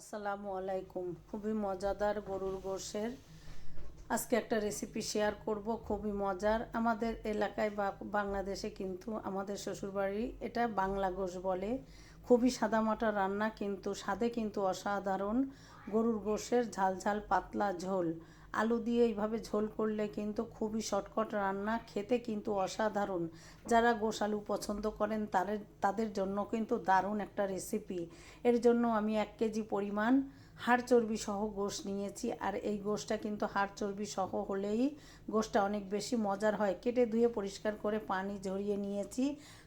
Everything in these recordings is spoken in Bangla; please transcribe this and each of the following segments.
আসসালামু আলাইকুম। খুবই মজাদার গরুর গোশের আজকে একটা রেসিপি শেয়ার করব, খুবই মজার। আমাদের এলাকায় বা বাংলাদেশে কিন্তু আমাদের শ্বশুরবাড়ি এটা বাংলা গোশ বলে। খুবই সাদামাটা রান্না কিন্তু, স্বাদে কিন্তু অসাধারণ গরুর গোশের ঝাল পাতলা ঝোল। আলু দিয়ে এইভাবে ঝোল করলে কিন্তু খুবই শর্টকট রান্না, খেতে কিন্তু অসাধারণ। যারা গোশ আলু পছন্দ করেন তাদের তাদের জন্য কিন্তু দারুণ একটা রেসিপি এর জন্য আমি এক কেজি পরিমাণ হাড় চর্বি সহ গোশ নিয়েছি, আর এই গোশটা কিন্তু হাড় চর্বি সহ হলেই গোশটা অনেক বেশি মজার হয়। কেটে ধুয়ে পরিষ্কার করে পানি ঝরিয়ে নিয়েছি।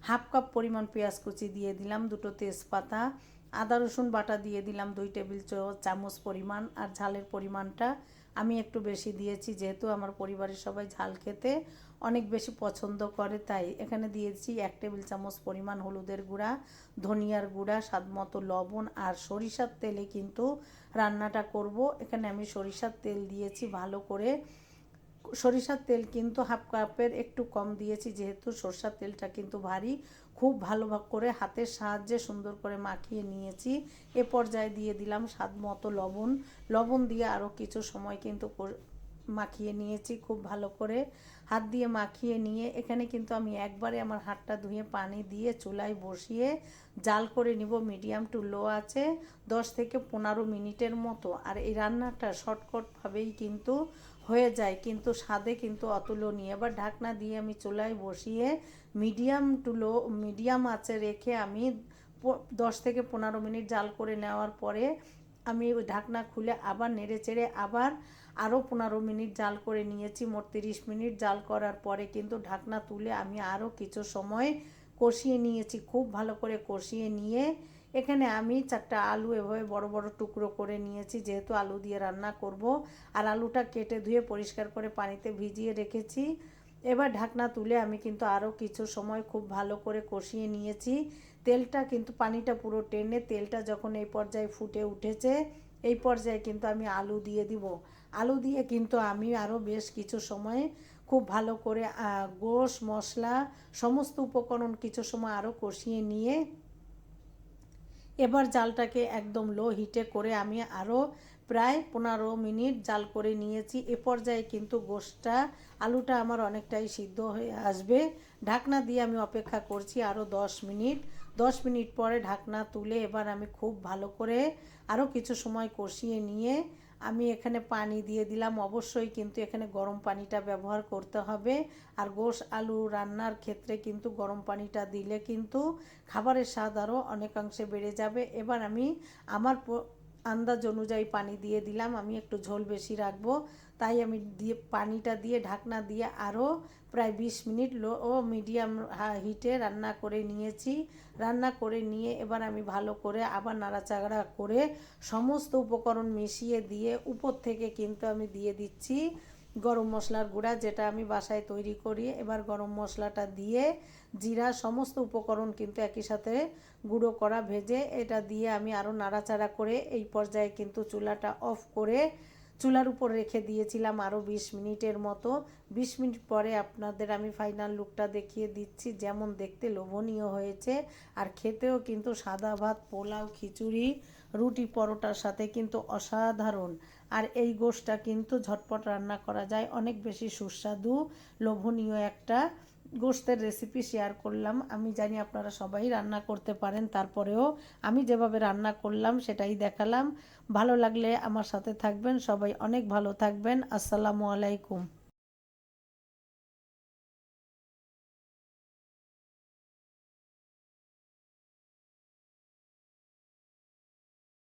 হাফ কাপ পরিমাণ পেঁয়াজ কুচি দিয়ে দিলাম, দুটো তেজপাতা আদা, রসুন বাটা দিয়ে দিলাম দুই টেবিল চামচ পরিমাণ আর ঝালের পরিমাণটা আমি একটু বেশি দিয়েছি যেহেতু আমার পরিবারের সবাই ঝাল খেতে অনেক বেশি পছন্দ করে, তাই এখানে দিয়েছি এক টেবিল চামচ পরিমাণ হলুদের গুঁড়া, ধনিয়ার গুঁড়া স্বাদ মতো লবণ আর সরিষার তেলে কিন্তু রান্নাটা করব। এখানে আমি সরিষার তেল দিয়েছি ভালো করে। সরিষার তেল কিন্তু হাফ কাপের একটু কম দিয়েছি, যেহেতু সরষার তেলটা কিন্তু ভারী। খুব ভালো করে হাতের সাহায্যে সুন্দর করে মাখিয়ে নিয়েছি। এ পর্যায়ে দিয়ে দিলাম স্বাদ মতো লবণ। লবণ দিয়ে আরও কিছু সময় কিন্তু মাখিয়ে নিয়েছি খুব ভালো করে। হাত দিয়ে মাখিয়ে নিয়ে এখানে কিন্তু আমি একবারে আমার হাতটা ধুয়ে পানি দিয়ে চুলায় বসিয়ে জাল করে নিব মিডিয়াম টু লো আছে, দশ থেকে পনেরো মিনিটের মতো। আর এই রান্নাটা শর্টকটভাবেই কিন্তু হয়ে যায়। কিন্তু স্বাদে কিন্তু অতুলনীয়। এবার ঢাকনা দিয়ে আমি চুলায় বসিয়ে মিডিয়াম টু লো, মিডিয়াম আঁচে রেখে আমি দশ থেকে পনেরো মিনিট জাল করে নেওয়ার পরে আমি ঢাকনা খুলে আবার নেড়ে চেড়ে আবার আরও পনেরো মিনিট জাল করে নিয়েছি। মোট তিরিশ মিনিট জাল করার পরে কিন্তু ঢাকনা তুলে আমি আরও কিছু সময় কষিয়ে নিয়েছি। খুব ভালো করে কষিয়ে নিয়ে এখানে আমি চারটা আলু এভাবে বড় বড় টুকরো করে নিয়েছি, যেহেতু আলু দিয়ে রান্না করব। আর আলুটা কেটে ধুয়ে পরিষ্কার করে পানিতে ভিজিয়ে রেখেছি। এবার ঢাকনা তুলে আমি কিন্তু আরও কিছু সময় খুব ভালো করে কষিয়ে নিয়েছি। তেলটা কিন্তু পানিটা পুরো টেনে, তেলটা যখন এই পর্যায়ে ফুটে উঠেছে, এই পর্যায়ে কিন্তু আমি আলু দিয়ে দিব। আলু দিয়ে কিন্তু আমি আরও বেশ কিছু সময় খুব ভালো করে গোশ, মশলা, সমস্ত উপকরণ কিছু সময় আরও কষিয়ে নিয়ে এবার জালটাকে একদম লো হিটে করে আমি আরও প্রায় পনেরো মিনিট জাল করে নিয়েছি। এ পর্যায়ে কিন্তু গোষ্ঠটা, আলুটা আমার অনেকটাই সিদ্ধ হয়ে আসবে। ঢাকনা দিয়ে আমি অপেক্ষা করছি আরও দশ মিনিট। দশ মিনিট পরে ঢাকনা তুলে এবার আমি খুব ভালো করে আরও কিছু সময় কষিয়ে নিয়ে আমি এখানে পানি দিয়ে দিলাম। অবশ্যই কিন্তু এখানে গরম পানিটা ব্যবহার করতে হবে। আর গোশ আলু রান্নার ক্ষেত্রে কিন্তু গরম পানিটা দিলে কিন্তু খাবারের স্বাদ আরও অনেকাংশে বেড়ে যাবে। এবার আমি আমার আন্দাজ অনুযায়ী পানি দিয়ে দিলাম। আমি একটু ঝোল বেশি রাখব। তাই আমি দিয়ে, পানিটা দিয়ে, ঢাকনা দিয়ে আরও প্রায় বিশ মিনিট লো ও মিডিয়াম হিটে রান্না করে নিয়েছি। রান্না করে নিয়ে এবার আমি ভালো করে আবার নাড়াচাগড়া করে সমস্ত উপকরণ মিশিয়ে দিয়ে উপর থেকে কিন্তু আমি দিয়ে দিচ্ছি। গরম মশলার গুঁড়া যেটা আমি বাসায় তৈরি করি। এবার গরম মশলাটা দিয়ে জিরা সমস্ত উপকরণ কিন্তু একই সাথে গুঁড়ো করা, ভেজে এটা দিয়ে আমি আরও নাড়াচাড়া করে এই পর্যায়ে কিন্তু চুলাটা অফ করে চুলার উপর রেখে দিয়েছিলাম আরও বিশ মিনিটের মতো। বিশ মিনিট পরে আপনাদের আমি ফাইনাল লুকটা দেখিয়ে দিচ্ছি, যেমন দেখতে লোভনীয় হয়েছে। আর খেতেও কিন্তু সাদা ভাত, পোলাও, খিচুড়ি, রুটি, পরোটার সাথে কিন্তু অসাধারণ। আর এই গোষ্ঠটা কিন্তু ঝটপট রান্না করা যায়। অনেক বেশি সুস্বাদু, লোভনীয় একটা গোস্তের রেসিপি শেয়ার করলাম। আমি জানি আপনারা সবাই রান্না করতে পারেন, তারপরেও আমি যেভাবে রান্না করলাম সেটাই দেখালাম। ভালো লাগলে আমার সাথে থাকবেন। সবাই অনেক ভালো থাকবেন। আসসালামু আলাইকুম।